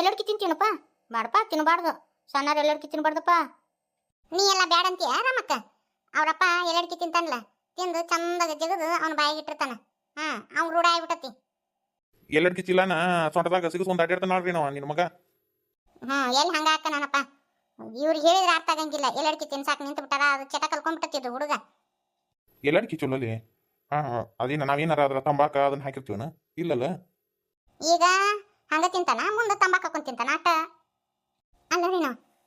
ಎಲ್ಲಡ್ಕಿ ತಿಂತೀನಪ್ಪ. ಬಾಡಪ್ಪ ತಿನ್ನಬಾರ್ದು ಸಣ್ಣವ್ರು ಎಲ್ಲಡ್ಕಿ ತಿನ್ನಬಾರ್ದಪ್ಪ ನೀ ಎಲ್ಲ ಬ್ಯಾಡ ಅಂತೀಯ ರಾಮಕ್ಕ? ಅವ್ರಪ್ಪ ಎಲ್ಲಡ್ಕಿ ತಿಂತಾನಲ್ಲ ತಿಂದು ಚಂದಾಗ ಜಗದು ಅವ್ನ ಬಾಯಿಗೆ ಇಟ್ಟಿರ್ತಾನ. ಹಾ ಅವ್ನ್ ರೂಢ ಆಗಿಬಿಟ್ಟತಿ ಎಲ್ಲಡ್ಕಿ ಚೀಲಾನ ಸೊಂಟದಾಗ ಸಿಗಿಸ್ಕೊಂಡ್ ಅಡ್ಡಾಡ್ತಾನ ನೋಡ್ರಿ ನಾವು ನಿನ್ನ ಮಗ. ಹಾ ಎಲ್ಲಿ ಹಂಗ ಹಾಕನಪ್ಪ ಇವ್ರಿಗೆ ಹೇಳಿದ್ರೆ ಅರ್ಥ ಆಗಂಗಿಲ್ಲ. ಎಲ್ಲಡ್ಕಿ ತಿನ್ಸಾಕ್ ನಿಂತು ಬಿಟ್ಟಾರ ಅದು ಚಟ ಕಲ್ಕೊಂಡ್ಬಿಟ್ಟತಿದ್ರು ಹುಡುಗ. ಎಲ್ಲಡ್ಕಿ ಚಲೋಲಿ? ಹಾ ಅದೇನ ನಾವೇನಾರ ಅದ್ರ ತಂಬಾಕ ಅದನ್ನ ಹಾಕಿರ್ತೀವನ? ಇಲ್ಲಲ್ಲ? ಈಗ ಹಂಗ ತಿಂತಾನ ಮುಂದೆ ತಂಬಾಕ್ ಹಾಕೊಂಡ್ ತಿಂತಾನ ಅಟ್ಟ ಅಲ್ಲ ರೀ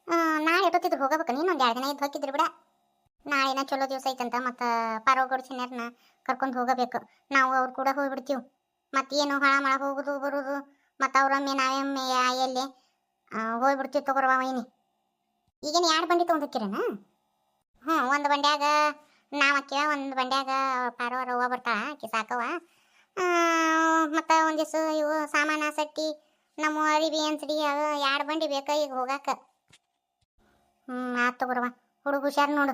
ಆ, ನಾಳೆ ಎಷ್ಟೊತ್ತಿದ್ರು ಹೋಗಬೇಕು ನೀನು? ಒಂದು ಎರಡು ದಿನ ಇದ್ದು ಹೋಗಿದ್ರು ಬಿಡ. ನಾಳೆನ ಚಲೋ ದಿವಸ ಐತಂತ ಮತ್ತ ಪಾರೋಗೌಡ ಸೆನ್ಯರ್ನ ಕರ್ಕೊಂಡು ಹೋಗಬೇಕು. ನಾವು ಅವ್ರು ಕೂಡ ಹೋಗ್ಬಿಡ್ತೀವಿ. ಮತ್ತೇನು ಹಳ ಮಳ ಹೋಗುದು ಬರುದು ಮತ್ತು ಅವರೊಮ್ಮೆ ನಾವೊಮ್ಮೆ ಎಲ್ಲಿ ಹೋಗ್ಬಿಡ್ತೀವಿ ತಗೋರವ ವೈನಿ ಈಗೇನು ಎರಡು ಬಂಡಿ ತೊಗೊಂಡಿಕ್ಕಿರೇನ ಹ್ಞೂ ಒಂದು ಬಂಡ್ಯಾಗ ನಾವು ಹಾಕಿವ ಒಂದು ಬಂಡ್ಯಾಗ ಪಾರೋ ರವ್ವ ಬರ್ತಾಳ ಆಕಿ ಸಾಕವ ಮತ್ತು ಒಂದಿಷ್ಟು ಇವು ಸಾಮಾನ ಸಟ್ಟಿ ನಮ್ಮ ಅರಿವಿ ಅನ್ಸಡಿ ಅದು ಎರಡು ಬಂಡಿ ಬೇಕಾ ಈಗ ಹೋಗಾಕ. ಹ್ಞೂ ಆತ ತಗೋರವ ಹುಡುಗ ಹುಷಾರು ನೋಡು.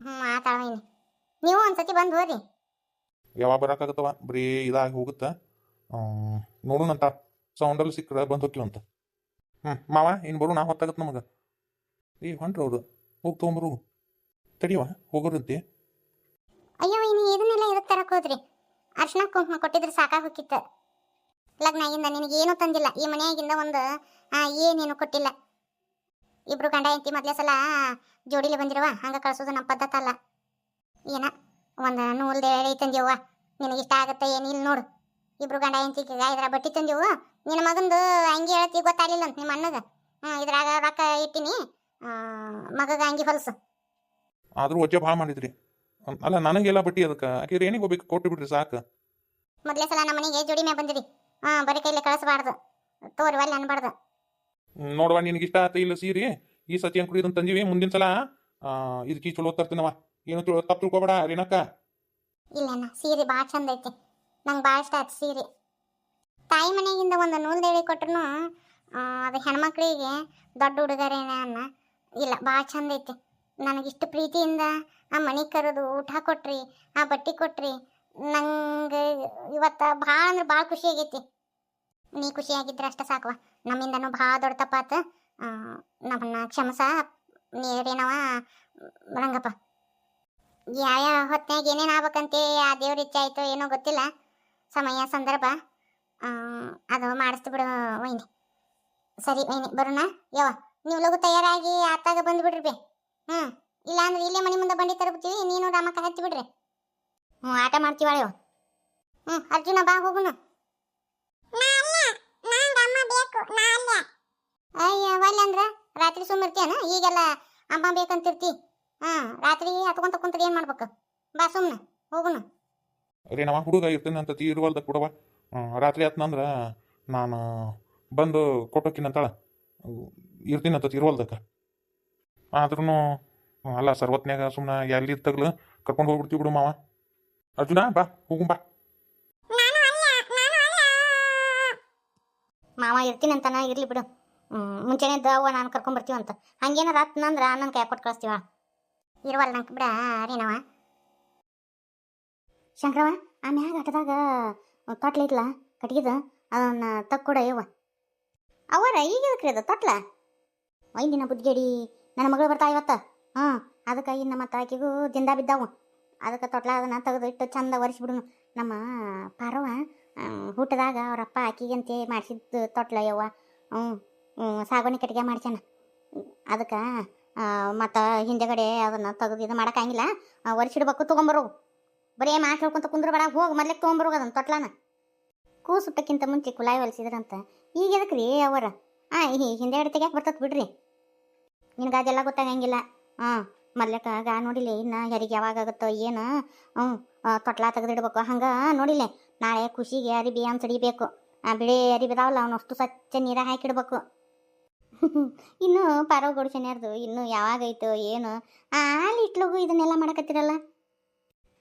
ಹ್ಞೂ ಆತಾಳ ನೀವು ನೀವು ಒಂದ್ಸತಿ ಬಂದು ಹೋರಿ ಯಾವಾಗ ಬರಕಾಗತ್ತವ? ಬರೀ ಇದಾಗಿ ಹೋಗುತ್ತ? ನೋಡೋಣಂತ ಸೌಂಡಲ್ಲಿ ಸಿಕ್ಕರೆ ಬಂದು ಹೋಗ್ತೀವಂತ ಹ್ಞೂ ಮಾವ ಇನ್ನು ನಾ ಹೊತ್ತಾಗತ್ತೆ ನಮಗೆ. ಏ ಹೊಂಟ್ರಿ ಅವರು. ಹೋಗಿ ತೊಗೊಂಬರು ತಡಿಯವ ಹೋಗೋರಂತೆ. ಅಯ್ಯೋ ಇನ್ನು ಇದನ್ನೆಲ್ಲ ಇದಕ್ಕೆ ತರಕ್ಕೆ ಹೋದ್ರಿ? ಅರ್ಶಿನ ಕುಂಕುಮ ಕೊಟ್ಟಿದ್ರೆ ಸಾಕಾಗಿ ಲಗ್ನಾಗಿಂದ ಏನೂ ತಂದಿಲ್ಲ. ಈ ಮನೆಯಾಗಿಂದ ಒಂದು ಏನೇನು ಕೊಟ್ಟಿಲ್ಲ. ಇಬ್ರು ಗಂಡ ಹೆಂಡತಿ ಮೊದಲೇ ಸಲ ಜೋಡಿಲಿ ಬಂದಿರುವ, ಹಂಗ ಕಳ್ಸೋದು ನಮ್ಮ ಪದ್ಧತಿ ಅಲ್ಲ. ಏನ, ಒಂದು ನೂಲ್ದೆ ಎಳೆ ತಂದೆವ್ವ ಇಷ್ಟ ಆಗತ್ತೆ ಏನಿಲ್ಲ ನೋಡು. ಇಬ್ರು ಗಂಡ ಹೆಂಡತಿ ಇದ್ರ ಬಟ್ಟಿ ತಂದೆವು ನಿನ್ನ ಮಗಂದು ಅಂಗಿ ಹೇಳ್ತಿ ಗೊತ್ತಾಗ್ಲಿಲ್ಲ ಅಂತ ನಿಮ್ಮ ಅಣ್ಣಗ. ಹ್ಞೂ ಇದ್ರಾಗ ರೊಕ್ಕ ಇಟ್ಟಿನಿ. ಮಗಗ ಅಂಗಿ ಹೊಲಸು. ಆದರೂ ಭಾಳ ಮಾಡಿದ್ರಿ. ಅಲ್ಲ ನನಗೆಲ್ಲ ಬಟ್ಟಿ ಅದಕ್ಕೆ? ಆಕೆ ಏನಿಗೆ ಹೋಗ್ಬೇಕು ಕೊಟ್ಟು ಬಿಡ್ರಿ ಸಾಕು? ಮೊದಲೇ ಸಲ ನಮ್ಮ ಮನೆಗೆ ಜೋಡಿ ಮ್ಯಾಗ ಬಂದಿರಿ ಹಾಂ ಬರೀ ಕೈಲಿ ಕಳಿಸಬಾರ್ದು. ತೋರಿ ಅಲ್ಲಿ ಅನ್ಬಾರ್ದು. ನೋಡುವ ನಿನಗೆ ಇಷ್ಟ ಆತ ಇಲ್ಲ ಸೀರಿ? ಈ ಸತಿ ಏನು ಕುಡಿಯೋದನ್ನ ತಂದೀವಿ ಮುಂದಿನ ಸಲ ಇದಕ್ಕೆ ಚಲೋ ತರ್ತೀನವ ಏನು ತಪ್ಪು ತಿಳ್ಕೊಬೇಡ ರೇಣಕ್ಕ ಇಲ್ಲಣ್ಣ ಸೀರೆ ಭಾಳ ಚಂದ ಐತಿ. ನಂಗೆ ಭಾಳ ಇಷ್ಟ ಆಯ್ತು ಸೀರೆ. ತಾಯಿ ಮನೆಗಿಂದ ಒಂದು ನೂಲ್ದೇಳಿ ಕೊಟ್ರು ಅದು ಹೆಣ್ಮಕ್ಳಿಗೆ ದೊಡ್ಡ ಹುಡುಗರೇನ ಅಣ್ಣ. ಇಲ್ಲ ಭಾಳ ಚಂದ ಐತಿ. ನನಗಿಷ್ಟು ಪ್ರೀತಿಯಿಂದ ಆ ಮನೆ ಕರೆದು ಊಟ ಕೊಟ್ರಿ, ಆ ಬಟ್ಟೆ ಕೊಟ್ರಿ, ನಂಗೆ ಇವತ್ತು ಭಾಳ ಅಂದ್ರೆ ಭಾಳ ಖುಷಿ ಆಗೈತಿ. ನೀ ಖುಷಿ ಆಗಿದ್ರೆ ಅಷ್ಟೇ ಸಾಕು. ನಮ್ಮಿಂದನೂ ಭಾಳ ದೊಡ್ಡ ತಪ್ಪಾತು. ನಮ್ಮನ್ನ ಕ್ಷಮಸ. ನೀರೇನವ ರಂಗಪ್ಪ. ಯಾವ ಹೊತ್ತಿನಾಗ ಏನೇನು ಆಗ್ಬೇಕಂತೆ, ಆ ದೇವ್ರ ಇಚ್ಛೆ ಆಯ್ತೋ ಏನೋ ಗೊತ್ತಿಲ್ಲ. ಸಮಯ, ಸಂದರ್ಭ. ಅದು ಮಾಡಿಸ್ತು ಬಿಡು ವೈನಿ. ಸರಿ ವೈನಿ, ಬರೋಣ? ಯಾವ ನೀವು ಲಗು ತಯಾರಾಗಿ ಆತಾಗ ಬಂದ್ಬಿಡ್ರಿ ಬೇ. ಹ್ಞೂ ಇಲ್ಲ ಅಂದ್ರೆ ಇಲ್ಲೇ ಮನೆ ಮುಂದೆ ಬಂಡಿ ತರಬಿಡ್ತೀವಿ ನೀನು ರಾಮಕ್ಕ ಹಚ್ಚಿ ಬಿಡ್ರಿ. ಹ್ಞೂ ಆಟ ಮಾಡ್ತೀವಾಳ ಇವ ಹ್ಞೂ ಅರ್ಜುನ ಬಾ ಹೋಗುಣ ಅಯ್ಯ ಒಲ್ಲೆ ಅಂದ್ರೆ ರಾತ್ರಿ ಸುಮ್ಮಿರ್ತೀಯನ ಈಗೆಲ್ಲ ಅಮ್ಮ ಬೇಕಂತಿರ್ತಿ. ಹಾ ರಾತ್ರಿ ಹತ್ಕೊಂತ ಕುಂತದ ಏನ್ ಮಾಡ್ಬೇಕು? ಬಾ ಸುಮ್ನೆ ಹೋಗುನು. ನಮ್ಮ ಹುಡುಗ ಇರ್ತೇನೆ ಅಂತ ತೀರ್ವಲ್ದ ಕೊಡವ ರಾತ್ರಿ ಆತ್ನಂದ್ರ ನಾನು ಬಂದು ಕೊಟ್ಟೋಕಿನಂತಾಳ ಅಂತ ತೀರ್ವಲ್ದಕ್ಕ ಆದ್ರೂ ಅಲ್ಲ ಸರ್ವತ್ನ್ಯಾಗ ಸುಮ್ಮನೆ ಎಲ್ಲಿ ತಗ್ಲು ಕರ್ಕೊಂಡು ಹೋಗ್ಬಿಡ್ತೀವಿ ಬಿಡು ಮಾವ. ಅರ್ಜುನ, ಬಾ, ಹೋಗು, ಬಾ. ಮಾವ, ಇರ್ತೀನಿ ಅಂತಾನ ಇರ್ಲಿ ಬಿಡು. ಮುಂಚೆನೇ ದವ್ವ ನಾನು ಕರ್ಕೊಂಡ್ ಅಂತ. ಹಂಗೇನಾರ ಆತ್ನಂದ್ರ ನನ್ನ ಕೈ ಕೊಟ್ಟು ಕಳಿಸ್ತೀವ. ಇರುವಲ್ಲ ನಂಗೆ ಬಿಡ ರೀನವ ಶಂಕರವ, ಆ ಮ್ಯಾಗ ಆಟದಾಗ ತೊಟ್ಲ ಐತ್ಲ, ಕಟ್ಗಿದ, ಅದನ್ನ ತಕ್ಕೊಡ ಯವ್ವ ಅವರ ಈಗ ಎದಕ್ರಿ ಅದು ತೊಟ್ಲ? ಐದಿನ ಬುದ್ಗೇಡಿ ನನ್ನ ಮಗಳು ಬರ್ತಾ ಇವತ್ತ. ಹಾಂ ಅದಕ್ಕೆ ಇನ್ನು ಮತ್ತೆ ಆಕಿಗೂ ದಿಂದ ಬಿದ್ದಾವು. ಅದಕ್ಕೆ ತೊಟ್ಲ ಅದನ್ನು ತೆಗೆದು ಇಟ್ಟು ಚಂದ ಒರೆಸ್ಬಿಡುನು. ನಮ್ಮ ಪಾರವ ಹುಟ್ಟದಾಗ ಅವರಪ್ಪ ಆಕಿಗಂತೆ ಮಾಡಿಸಿದ್ದು ತೊಟ್ಲ ಯವ್ವ. ಹ್ಞೂ ಹ್ಞೂ ಸಾಗುವನಿ ಕಟ್ಟಿಗೆ ಮಾಡ್ಸ್ಯಾನ. ಅದಕ್ಕೆ ಮತ್ತು ಹಿಂದೆಗಡೆ ಅದನ್ನು ತೆಗೆದು ಇದು ಮಾಡೋಕ್ಕಾಗಿಲ್ಲ. ಒರೆಸಿಡ್ಬೇಕು ತೊಗೊಂಬರು ಬರೀ ಮಾತಾಡ್ಕೊಂತ ಕುಂದ್ರಬೇಡ, ಹೋಗಿ ಮೊದಲೇ ತೊಗೊಂಬರು ಅದನ್ನು ತೊಟ್ಲಾನ ಕೂಸುಟ್ಟಕ್ಕಿಂತ ಮುಂಚೆ ಕುಲಾಯಿ ಹೊಲಿಸಿದ್ರಂತ ಈಗ ಎದಕ್ಕೆ ರೀ ಅವರ ಹಾಂ ಹಿಂದೆಗಡೆ ತೆಗ್ಯಾಕೆ ಬರ್ತದೆ ಬಿಡ್ರಿ. ನಿನಗೆ ಅದೆಲ್ಲ ಗೊತ್ತಾಗಂಗಿಲ್ಲ. ಹಾಂ ಗಾ ನೋಡಿಲ್ಲ ಇನ್ನು ಹೆರಿಗೆ ಯಾವಾಗ ಆಗುತ್ತೋ ಏನು? ಹ್ಞೂ ತೊಟ್ಲ ತೆಗೆದಿಡ್ಬೇಕು. ಹಂಗೆ ನೋಡಿಲ್ಲ ನಾಳೆ ಖುಷಿಗೆ ಅರಿಬಿ ಅನ್ಸಡಿಬೇಕು ಆ, ಬಿಳಿ ಅರಿಬಿದಾವಲ್ಲ ಅವನು ಅಷ್ಟು ಸ್ವಚ್ಛ ನೀರ ಹಾಕಿಡ್ಬೇಕು. ಇನ್ನು ಪಾರೋಗೋಡು ಶನಿಯಾರ್ದು ಇನ್ನು ಯಾವಾಗೈತೋ ಏನು? ಆ, ಅಲ್ಲಿ ಇಟ್ಲಗು ಇದನ್ನೆಲ್ಲ ಮಾಡಕತ್ತಿರಲ್ಲ?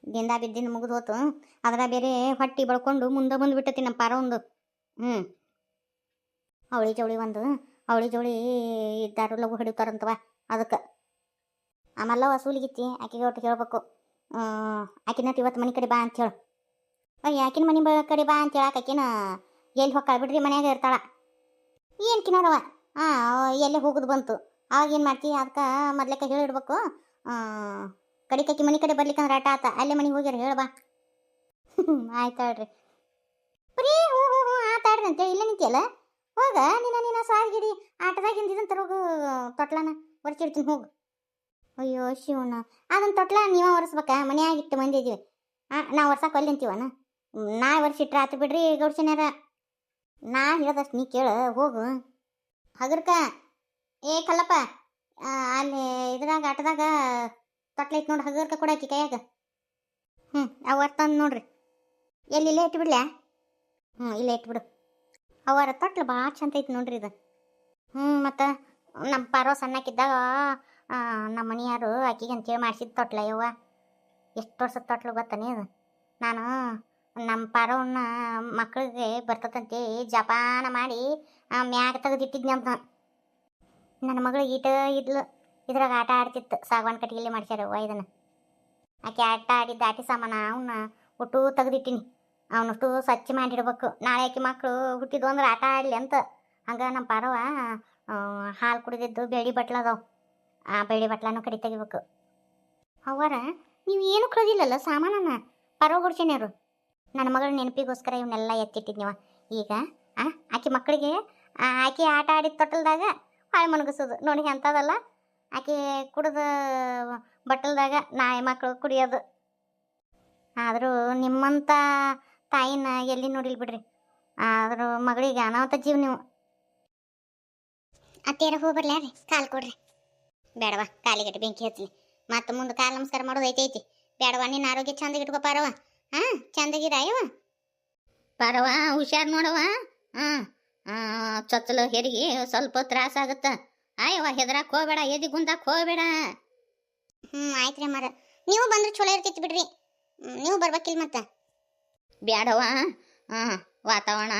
ದಿಂದ ಬಿದ್ದಿನ ಮುಗಿದು ಹೋತು. ಅದರ ಬೇರೆ ಹೊಟ್ಟಿ ಬಳ್ಕೊಂಡು ಮುಂದೆ ಬಂದು ಬಿಟ್ಟತಿ ನಮ್ಮ ಪಾರ ಒಂದು. ಹ್ಞೂ. ಅವಳಿ ಜೋಳಿ ಒಂದು. ಅವಳಿ ಜೋಳಿ ಇದ್ದಾರು ಲಗು ಹಿಡಿತಾರಂತವ, ಅದಕ್ಕೆ. ಆಮೇಲೆ ವಸೂಲಿಗಿತ್ತಿ ಆಕೆಗೆ ಒಟ್ಟು ಹೇಳ್ಬೇಕು. ಆಕಿನ ಇವತ್ತು ಮನೆ ಕಡೆ ಬಾ ಅಂತ ಹೇಳು. ಅಯ್ಯ, ಆಕಿನ ಮನೆ ಕಡೆ ಬಾ ಅಂತ ಹೇಳಕ್ಕೆ ಆಕಿನ ಎಲ್ಲಿ ಹೊಕ್ಕಾಳ ಬಿಡ್ರಿ, ಮನ್ಯಾಗ ಇರ್ತಾಳ. ಏನು ಕಿನಾರವ ಹಾಂ ಎಲ್ಲೇ ಹೋಗುದು ಬಂತು. ಆವಾಗ ಏನು ಮಾಡ್ತೀವಿ ಅದಕ್ಕೆ ಮೊದ್ಲಕ್ಕೆ ಹೇಳಿಡ್ಬೇಕು. ಕಡಿಕಕ್ಕಿ ಮನೆ ಕಡೆ ಬರ್ಲಿಕ್ಕಂದ್ರೆ ಆಟ ಆತ. ಅಲ್ಲೇ ಮನೆಗೆ ಹೋಗ್ಯಾರ ಹೇಳಬಾ ಆಯ್ತಾಳ್ರಿ ಬರೀ ಹ್ಞೂ ಹ್ಞೂ ಹ್ಞೂ ಆತಾಡ್ರಿ ಅಂತೇಳಿ ಇಲ್ಲೇ ನಿಂತಿಯಲ್ಲ? ಹೋಗ ನಿನ್ನ ನಿನ್ನ ಸಾಗಿಡಿ ಆಟದಾಗ ಇದನ್ನ ರೋಗ ತೊಟ್ಲನ ಬರ್ತಿಡ್ತೀನಿ ಹೋಗು. ಅಯ್ಯೋ, ಶಿವಣ್ಣ. ಅದನ್ನ ತೊಟ್ಲ ನೀವ ಒರೆಸ್ಬೇಕಾ? ಮನೆಯಾಗಿತ್ತು ಮಂದಿ ಇದೀವಿ ಹಾಂ ನಾ ಒರ್ಸಕ್ಕೆ ಅಲ್ಲಿ ಅಂತೀವನ? ನಾ ಒರ್ಸಿಟ್ರೆ ಆತು ಬಿಡ್ರಿ ಗೌಡ್ಸನ್ಯಾರ? ನಾ ಹೇಳ್ದಷ್ಟು ನೀ ಕೇಳು, ಹೋಗು. ಹಗರ್ಕ. ಏ, ಕಲ್ಲಪ್ಪ. ಅಲ್ಲಿ ಇದ್ರಾಗ, ಆಟದಾಗ ತೊಟ್ಲೈತ್ ನೋಡಿ, ಹಗರ್ಕ ಕೊಡಾಕಿ ಕೈಯಾಗ. ಹ್ಞೂ ಅವ ತಂದು ನೋಡ್ರಿ. ಎಲ್ಲಿ, ಇಲ್ಲೇ ಇಟ್ಬಿಡ್ಲ್ಯಾ ಹ್ಞೂ ಇಲ್ಲೇ ಇಟ್ಬಿಡು ಅವರ ತೊಟ್ಲು ಭಾಳ ಚಂದ ಐತಿ ನೋಡ್ರಿ ಇದು. ಹ್ಞೂ ಮತ್ತು ನಮ್ಮ ಪಾರೋ ಸಣ್ಣಕ್ಕಿದ್ದಾಗ ನಮ್ಮ ಮನೆಯಾರು ಆಕಿಗೆ ಅಂತೇಳಿ ಮಾಡಿಸಿದ ತೊಟ್ಲ ಯವ್ವ. ಎಷ್ಟು ವರ್ಷದ ತೊಟ್ಲು ಗೊತ್ತಾನೆ ಇದು ನಾನು ನಮ್ಮ ಪಾರವನ್ನ ಮಕ್ಕಳಿಗೆ ಬರ್ತದಂತೆ ಜಪಾನ ಮಾಡಿ ಮ್ಯಾಗ ತೆಗೆದಿಟ್ಟಿದ್ನಿ ಅಂತ. ನನ್ನ ಮಗಳು ಈಟ ಇದ್ಲು. ಇದ್ರಾಗ ಆಟ ಆಡ್ತಿತ್ತು. ಸಾಗವಾನ ಕಟ್ಟಿಗೆಲ್ಲಿ ಮಾಡ್ಸ್ಯಾರ ಅವ್ವ ಇದನ್ನು. ಆಕೆ ಆಟ ಆಡಿದ್ದ ಆಟಿ ಸಾಮಾನ ಅವನ್ನ ಒಟ್ಟು ತೆಗೆದಿಟ್ಟಿನಿ. ಅವನಷ್ಟು ಸ್ವಚ್ಛ ಮಾಡಿಡ್ಬೇಕು. ನಾಳೆ ಆಕೆ ಮಕ್ಕಳು ಹುಟ್ಟಿದ್ವು ಅಂದ್ರೆ ಆಟ ಆಡಲಿ ಅಂತ. ಹಂಗೆ ನಮ್ಮ ಪಾರವ ಹಾಲು ಕುಡಿದಿದ್ದು ಬೇಡಿ ಬಟ್ಲದವು ಆ ಬೇಡಿ ಬಟ್ಲನೂ ಕಡಿ ತೆಗಿಬೇಕು. ಅವರ ನೀವು ಏನು ಕಳೆದಿಲ್ಲಲ್ಲ ಸಾಮಾನನ್ನ? ಅವರು ನನ್ನ ಮಗಳ ನೆನಪಿಗೋಸ್ಕರ ಇವನ್ನೆಲ್ಲ ನೀವು ಈಗ, ಆ, ಆಕೆ ಮಕ್ಕಳಿಗೆ ಆಕೆ ಆಟ ಆಡಿದ ತೊಟ್ಟಲ್ದಾಗ ಹಾಳು ಮನಗಿಸೋದು ನೋಡಿ ಅಂಥದಲ್ಲ ಆಕೆ ಕುಡಿದ ಬಟ್ಟಲ್ದಾಗ ನಾಯಿ ಮಕ್ಕಳು ಕುಡಿಯೋದು. ಆದರೂ ನಿಮ್ಮಂಥ ತಾಯಿನ ಎಲ್ಲಿ ನೋಡಿಲ್ ಬಿಡ್ರಿ? ಆದರೂ ಮಗಳಿಗೆ ಅನಾಹುತ ಜೀವ ನೀವು. ಅತ್ತೇರ ಹೋಗಿ ರೀ ಕಾಲು ಕೊಡ್ರಿ. ಬೇಡವಾ ಕಾಲಿಗಟ್ಟು ಬೆಂಕಿ ಹಚ್ಚಲಿ. ಮತ್ತೆ ಮುಂದೆ ಕಾಲು ನಮಸ್ಕಾರ ಮಾಡೋದು ಐತೆ ಐತಿ. ಬೇಡವಾ ನಿನ್ನ ಆರೋಗ್ಯ ಚಂದ ಇಟ್ಕೋ ಪಾರವ. ಹಾಂ ಚಂದಗಿರಾಯವ ಪಾರವ ಹುಷಾರ್ ನೋಡವ ಹಾಂ ಚೊಚ್ಚಲು ಹೆರಿಗೆ ಸ್ವಲ್ಪ ತ್ರಾಸ ಆಗತ್ತ. ಆಯವ್ವ ಹೆದರಾಕ್ ಹೋಗ್ಬೇಡ ಎದಿ ಗುಂದಾಕ್ ಹೋಗ್ಬೇಡ. ಹ್ಞೂ ಆಯ್ತು ರೀ ಮರ ನೀವು ಬಂದ್ರೆ ಚಲೋ ಇರ್ತೈತಿ ಬಿಡ್ರಿ. ನೀವು ಬರ್ಬೇಕಿಲ್ಲ ಮತ್ತೆ. ಬ್ಯಾಡವ ಹಾಂ ವಾತಾವರಣ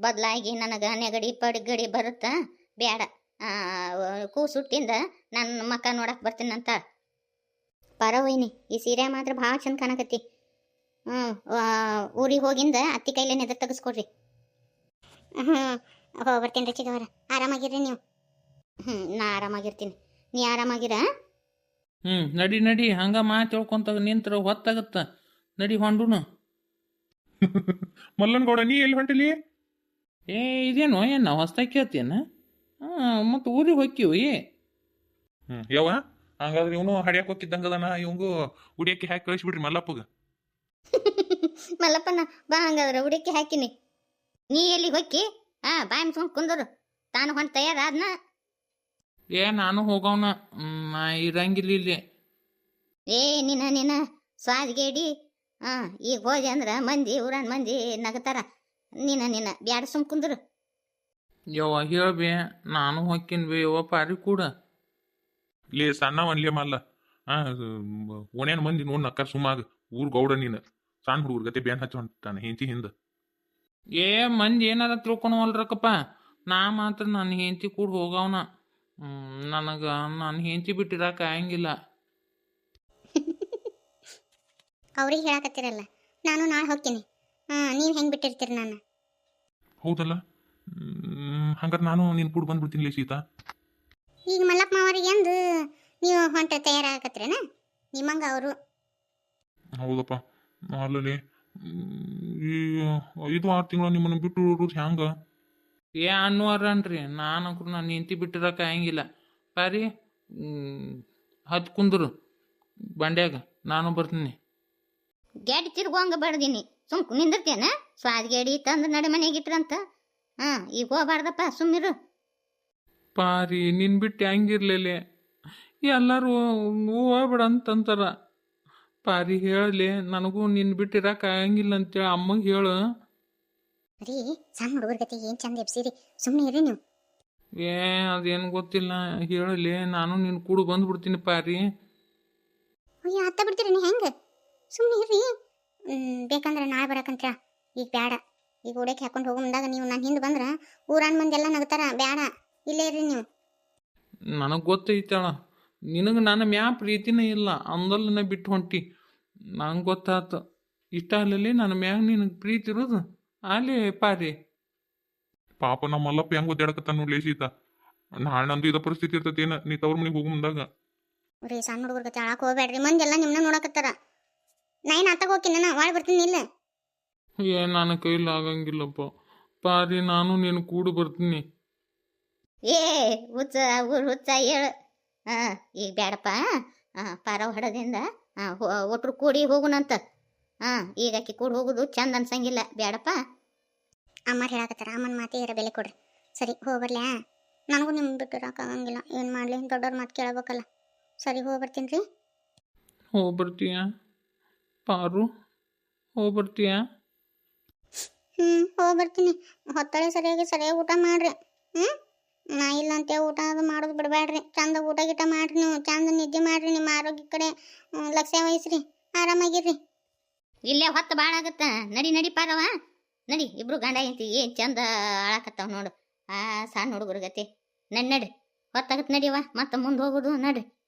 ಬದಲಾಗಿ ನನಗೆ ನೆಗಡಿ ಪಡಿಗಡಿ ಬರುತ್ತಾ. ಬೇಡ ಕೂಸುಟ್ಟಿಂದ ನನ್ನ ಮಕ್ಕ ನೋಡಕ್ಕೆ ಬರ್ತೀನಿ ಅಂತ ಪರವೈನಿ ಈ ಸೀರೆ ಮಾತ್ರ ಭಾಳ ಚಂದ ಕಾಣಕತ್ತಿ. ಹ್ಞೂ ಊರಿಗೆ ಹೋಗಿಂದ ಅತ್ತಿ ಕೈಲೇ ನೆದರ್ ತೆಗೆಸ್ಕೊಡ್ರಿ. ಹ್ಞೂ ಹೋ ಬರ್ತೀನಿ ರೀ ಚಿಗವರ. ಆರಾಮಾಗಿರ್ರಿ ನೀವು. ಹ್ಞೂ ನಾ ಆರಾಮಾಗಿರ್ತೀನಿ. ನೀ ಆರಾಮಾಗಿರ? ಹ್ಞೂ ನಡಿ ನಡಿ ಹಂಗ ಮಾತು ಹೇಳ್ಕೊಂತ ನಿಂತ್ರ ಹೊತ್ತಾಗತ್ತ. ನಡಿ ಹೊಂಡುನು. ಮಲ್ಲನಗೌಡ ನೀ ಎಲ್ಲಿ ಹೊಂಟಿಲಿ? ಏ ಇದೇನು ಏನು ಹೊಸ್ದಾಗಿ ಕೇಳ್ತೇನ ಹಾಂ ಮತ್ತು ಊರಿಗೆ ಹೋಕ್ಕಿವಿ. ಹ್ಞೂ ಯಾವ ಹಂಗಾದ್ರೆ ಇವನು ಹಡಿಯಕ್ ಹೋಗಿದ್ದಂಗದನ ಇವಂಗು ಉಡಿಯಕ್ಕೆ ಹಾಕಿ ಕಳಿಸ್ಬಿಡ್ರಿ ಮಲ್ಲಪ್ಪಗ. ಮಲ್ಲಪ್ಪನ ಬಾ ಹಂಗಾದ್ರೆ ಉಡಿಯಕ್ಕೆ ಹಾಕಿನಿ. ನೀ ಎಲ್ಲಿ ಹೊಕ್ಕಿ? ಹಾ ಬಾಯ್ ಸುಮ್ ಕುಂದರು. ತಾನು ಹೊಂಟ ತಯಾರಾದ್ನ? ಏ ನಾನು ಹೋಗವನ. ನಾ ಇರಂಗಿಲ್ಲ ಇಲ್ಲಿ. ಏ ನಿನ್ನ ನಿನ್ನ ಸ್ವಾದ್ಗೇಡಿ. ಹಾ ಈಗ ಹೋದೆ ಅಂದ್ರೆ ಮಂದಿ ಊರನ್ ಮಂದಿ ನಗತಾರ. ನಿನ್ನ ನಿನ್ನ ಬ್ಯಾಡ ಸುಮ್ ಕುಂದ್ರು. ಯವ್ವ ಹೇಳ್ಬಿ ನಾನು ಹೊಕ್ಕಿನ್ ಬಿ ಯವ್ವ ಪಾರಿ ಕೂಡ. ಲೇ ಸಣ್ಣವನ್ಲೇ ಮಲ್ಲ ಆ ಓಣ್ಯಾನ ಮಂದಿ ನೋಡ್ ನಕ್ಕರ್ ಸುಮಾಗ ಊರ್ ಗೌಡ ನೀನು. ಸಣ್ಣ ಹುಡುಗರ ಗತೆ ಬೇನ್ ಹಚ್ಚಿ ಹೊಂಟಾನೆ ಹೆಂಡತಿ ಹಿಂದ. ಏ ಮಂದಿ ಏನಾರ ತಿಳ್ಕೊಳವಲ್ರಕ್ಕಪ್ಪ ನಾ ಮಾತ್ರ ನನ್ನ ಹೆಂಡತಿ ಕೂಡ ಹೋಗವನ. ನನಗೆ ನನ್ನ ಹೆಂಡತಿ ಬಿಟ್ಟಿರಾಕ ಆಗಂಗಿಲ್ಲ ಅವ್ರಿಗೆ ಹೇಳಕತ್ತಿರಲ್ಲ ನಾನು ನಾಳೆ ಹೋಗ್ತೀನಿ ಹಾ ನೀವು ಹೆಂಗ್ ಬಿಟ್ಟಿರ್ತೀರಿ ನಾನು ಹೌದಲ್ಲ? ಹ್ಮ್, ಹಂಗಾರೆ ನಾನು ನಿನ್ನ ಕೂಡ ಬಂದ್ಬಿಡ್ತೀನಿ ಸೀತಾ. ಈಗ ಮಲ್ಲಪ್ಪ ಮಾವರಿಗೆ ಎಂದು ನೀವು ಹೊಂಟ ತಯಾರಾಗತ್ರೇನ ನಿಮ್ಮಂಗ ಅವರು. ಹೌದಪ್ಪ. ಅಲ್ಲಲ್ಲಿ ಈ ಐದು ಆರು ತಿಂಗಳು ನಿಮ್ಮನ್ನು ಬಿಟ್ಟು ಇರೋದು ಹ್ಯಾಂಗ? ಏ ಅನ್ನುವರನ್ರಿ ನಾನು ಅಂಕರು ನಾನು ನಿಂತಿ ಬಿಟ್ಟಿರಕ ಆಗಂಗಿಲ್ಲ ಪಾರಿ ಹತ್ತು ಕುಂದ್ರು ಬಂಡ್ಯಾಗ ನಾನು ಬರ್ತೀನಿ. ಗೆಡ್ ತಿರ್ಗೋಂಗ ಬಡ್ದೀನಿ. ಸುಮ್ ನಿಂದಿರ್ತೇನ? ಸ್ವಾದ್ಗೇಡಿ ತಂದು ನಡೆ ಮನೆಗೆ ಇಟ್ರಂತ. ಹಾ ಈಗ ಹೋಗ್ಬಾರ್ದಪ್ಪ ಸುಮ್ಮಿರು ಪಾರಿ ನಿನ್ ಬಿಟ್ಟು ಹೆಂಗಿರ್ಲಿಲ್ಲ? ಎಲ್ಲರೂ ಹೋಗ್ಬೇಡ ಅಂತಂತಾರ. ಪಾರಿ ಹೇಳಲಿ ನನಗೂ ನಿನ್ ಇರಕ್ಕೆ ಆಗಂಗಿಲ್ಲ ಅಂತೇಳಿ ಅಮ್ಮಗೆ ಹೇಳು. ರೀ ಸಣ್ಣ ಹುಡುಗರ ಗತಿ ಏನ್ ಚಂದ ಎಬ್ಸಿರಿ? ಸುಮ್ಮನೆ ಇರಿ ನೀವು. ಏ ಅದೇನು ಗೊತ್ತಿಲ್ಲ ಹೇಳಲಿ ನಾನು ನಿನ್ ಕೂಡ ಬಂದ್ಬಿಡ್ತೀನಿ ಪಾರಿ. ಅಯ್ಯೋ ಅತ್ತ ಬಿಡ್ತೀರಿ ನೀ ಹೆಂಗ ಸುಮ್ಮನೆ ಇರ್ರಿ ಬೇಕಂದ್ರೆ ನಾಳೆ ಬರಕಂತ ಈಗ ಬೇಡ ಈಗ ಉಡಕ್ಕೆ ಹಾಕೊಂಡು ಹೋಗೋ ಮುಂದಾಗ ನೀವು ನಾನು ಹಿಂದೆ ಬಂದ್ರೆ ಊರಾನ್ ಮಂದಿ ಎಲ್ಲ ನಗ್ತಾರ ಬೇಡ ಇಲ್ಲೇ ಇರ್ರಿ ನೀವು. ನನಗೆ ಗೊತ್ತೈತಳ ನಿನಗೆ ನನ್ನ ಮ್ಯಾ ಪ್ರೀತಿನೇ ಇಲ್ಲ ಅಂದಲ್ಲನ ಬಿಟ್ಟು ಹೊಂಟಿ. ನಂಗೆ ಗೊತ್ತಾತು. ಇಷ್ಟ ಅಲ್ಲಲ್ಲಿ ನನ್ನ ಮ್ಯಾಗ ನಿನಗೆ ಪ್ರೀತಿ ಇರೋದು? ಅಲ್ಲಿ ಪಾರಿ. ಪಾಪ ನಮ್ಮ ಮಲ್ಲಪ್ಪ ಹೆಂಗ್ ಒದ್ದಾಡಕತ್ತಾನ ನೋಡ್ಲಿ ಸೀತ. ನಾಳೆ ನಂದು ಇದ ಪರಿಸ್ಥಿತಿ ಇರ್ತೈತಿ ಏನ ನೀ ತವ್ರ ಮನಿಗೆ ಹೋಗು ಮುಂದಾಗ ರೀ ಸಣ್ಣ ಹುಡುಗರ್ಗ ಚಾಳಕ್ಕೆ ಹೋಗ್ಬೇಡ್ರಿ. ಮಂದಿ ಎಲ್ಲ ನಿಮ್ಮನ್ನ ನೋಡಕತ್ತಾರ. ನಾ ಏನು ಆತಾಗ ಹೋಗ್ತೀನಿ ನಾನು ಒಳಗೆ ಬರ್ತೀನಿ ಇಲ್ಲ. ಏ ನನ್ನ ಕೈಲಿ ಆಗಂಗಿಲ್ಲಪ್ಪ. ಪಾರಿ ನಾನು ನೀನು ಕೂಡು ಬರ್ತೀನಿ. ಏ ಹುಚ್ಚ ಊರು ಹುಚ್ಚ ಹೇಳು. ಹಾಂ ಈಗ ಬೇಡಪ್ಪ ಹಾಂ ಪಾರ ಹೊಡದಿಂದ ಹಾಂ ಒಟ್ರು ಕೂಡಿ ಹೋಗುಣಂತ ಹಾಂ ಈಗ ಆಕಿ ಕೂಡಿ ಹೋಗುದು ಚಂದ ಅನ್ಸಂಗಿಲ್ಲ. ಬೇಡಪ್ಪ ಅಮ್ಮ ಹೇಳಕತ್ತಾರ ಅಮ್ಮನ ಮಾತಿ ಇರ ಬೆಲೆ ಕೊಡ್ರಿ. ಸರಿ ಹೋಗ್ಬರ್ಲ್ಯಾ ನನಗೂ ನಿಮ್ಮ ಬಿಟ್ಟು ಆಗಂಗಿಲ್ಲ. ಏನು ಮಾಡಲಿ? ದೊಡ್ಡವ್ರ ಮಾತು ಕೇಳಬೇಕಲ್ಲ. ಸರಿ ಹೋಗಿ ಬರ್ತೀನಿ ರೀ. ಹೋಗಿ ಬರ್ತೀಯ? ಪಾರು ಹೋಗಿ ಬರ್ತೀಯ? ಹ್ಞೂ ಹೋಗಿ ಬರ್ತೀನಿ. ಹೊತ್ತಳೆ ಸರಿಯಾಗಿ ಸರಿಯಾಗಿ ಊಟ ಮಾಡ್ರಿ. ಹ್ಞೂ ನಾ ಇಲ್ಲ ಅಂತ ಊಟ ಅದು ಮಾಡೋದು ಬಿಡಬೇಡ್ರಿ ಚಂದ ಊಟ ಗೀಟ ಮಾಡ್ರಿ ನೀವು. ಚಂದ ನಿದ್ದೆ ಮಾಡ್ರಿ ನಿಮ್ಮ ಆರೋಗ್ಯ ಕಡೆ. ಲಕ್ಷ ಲಕ್ಷ್ಯ ವಹಿಸ್ರಿ. ಆರಾಮಾಗಿರ್ರಿ. ಇಲ್ಲೇ ಹೊತ್ತು ಭಾಳ ಆಗತ್ತ. ನಡಿ ನಡಿ ಪಾರವ ನಡಿ, ಇಬ್ರು ಗಂಡ ಐತಿ ಏನು ಚಂದ ಆಳಕತ್ತಾವ ನೋಡು. ಆ, ಸಣ್ಣ ಹುಡುಗರ ಗತಿ. ನಡಿ ನಡಿ. ಹೊತ್ತಾಗತ್ತೆ ನಡಿವ ಮತ್ತೆ ಮುಂದೆ ಹೋಗೋದು ನಡ್ರಿ.